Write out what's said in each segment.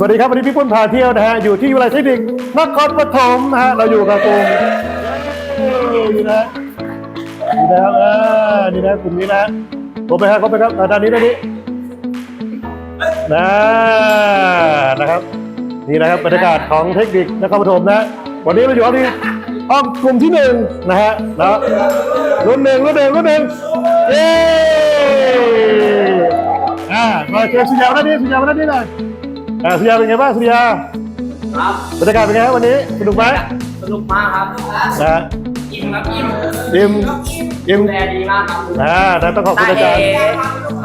สวัสดีครับวันนี้พี่ปุ้นพาเที่ยวนะฮะอยู่ที่วิทยาลัยเทคนิคนครปฐมนะฮะเราอยู่กับกลุ่มนี่นะนี่นะครับอ่านี่นะกลุ่มนี้นะครบไปครับครบไปครับอ่าด้านนี้ด้านนี้นะนะครับ นี่นะครับบรรยากาศของเทคนิคนครปฐมนะ วันนี้เราอยู่ที่ห้องกลุ่มที่หนึ่งนะฮะนะรุ่นหนึ่งรุ่นหนึ่งรุ่นหนึ่งเย้อ่ามาเชิญสุริยามาด้านนี้สุริยามาด้านนี้หน่อย อ่าสุริยาเป็นไงบ้างสุริยาครับบรรยากาศเป็นไงครับวันนี้สนุกไหมสนุกมากครับนะฮะอิ่มครับอิ่มอิ่มอิ่มดูแลดีมากครับอ่านะต้องขอบคุณอาจารย์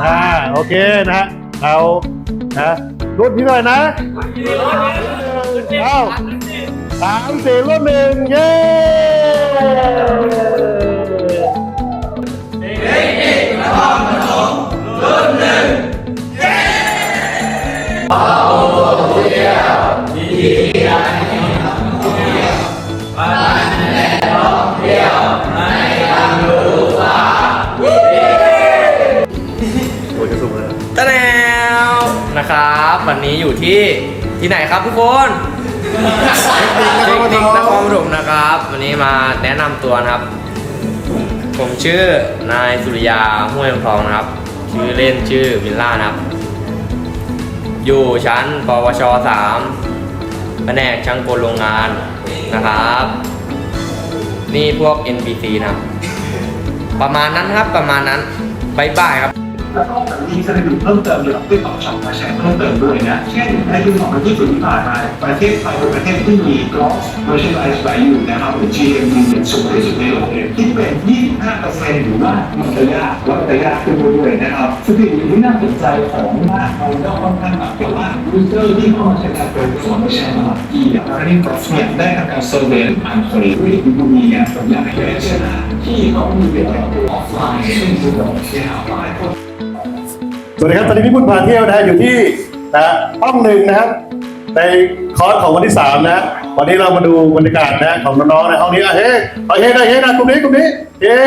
อ่าโอเคนะฮะเอานะรุ่นที่เท่าไหร่นะเอ้าสามสี่รุ่นหนึ่งเย้โอ้ยจะสูงเลย ตะแนวนะครับ วันนี้อยู่ที่ที่ไหนครับทุกคนเทคนิคนครปฐมนะครับ วันนี้มาแนะนำตัวนะครับ ผมชื่อนายสุริยาห้วยทองนะครับ ชื่อเล่นชื่อวิลล่านะครับ อยู่ชั้นปวช3แผนกช่างกลโรงงานนะครับ นี่พวก NPC นะครับประมาณนั้นครับประมาณนั้นบายบายครับแล้วก็มีสถิติเพิ่มเติมเกี่ยวกับเรื่องของช็อปมาแชร์เพิ่มเติมด้วยนะ เช่นในปี2020ที่ผ่านมาประเทศไทยเป็นประเทศที่มี gross merchandise value นะครับหรือ GMV เนี่ยสูงที่สุดในโลกเลยที่เป็น 25%หรือว่ามันจะยากแล้วก็จะยากขึ้นด้วยๆนะครับสถิติที่น่าสนใจของมากเราก็ค่อนข้างแบบว่า user ที่เข้ามาใช้การเป็นส่วนไม่ใช่มาที่อย่าง running gross เนี่ยได้ทำการ survey ผ่านเพลย์ด้วยดูมีเนี่ยตัวอย่างเช่นที่เขามีเป็นแบบ offline ซึ่งคือแบบเนี่ยหลายคนสวัสดีครับตอนนี้พี่ปุ้นพาเที่ยวนะอยู่ที่นะห้องหนึ่งนะครับในคอร์สของวันที่สามนะ วันนี้เรามาดูบรรยากาศนะของน้องๆในห้องนี้อะเฮ้เอาเฮ้ได้เฮ้นะกลุ่มนี้กลุ่มนี้เย้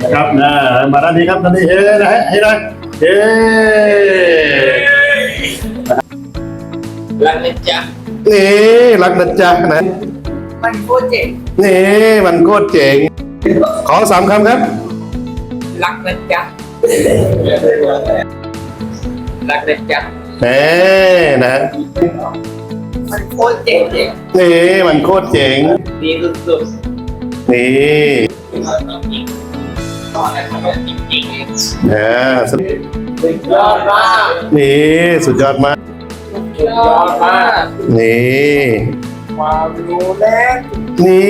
นะครับนะมาด้านนี้ครับด้านนี้เฮ้นะเฮ้นะเย้รักนะจ๊ะนี่รักนะจ๊ะนะมันโคตรเจ๋งนี่มันโคตรเจ๋งขอสามคำครับ รักนะจ๊ะรักนะจ๊ะ แหมนะฮะมันโคตรเจ๋งเจ๋งนี่มันโคตรเจ๋งดีสุดนี่ๆตอนนั้นมันจริงนะสุดๆสุดยอดมากนี่สุดยอดมาก สุดยอดมากนี่ ความรู้แน่นี่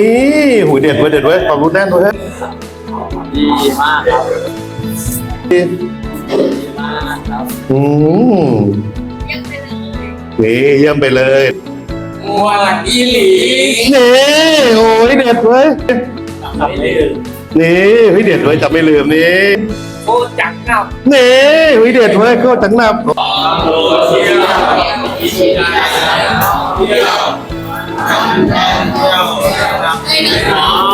หูเด็ดเว้ยเด็ดเว้ยความรู้แน่นเว้ยดีมากครับนี่ดีมาก ครับอืมนี่เยี่ยมไปเลยมวนอีหลีนี่โอ้ยเด็ดเว้ยไม่ลืมนี่เฮ้ยเด็ดเว้ยจำไม่ลืมนี่โคตรจักกับนี่เฮ้ยเด็ดเว้ยโคตรจังหนับเชียร์เชียร์เชียร์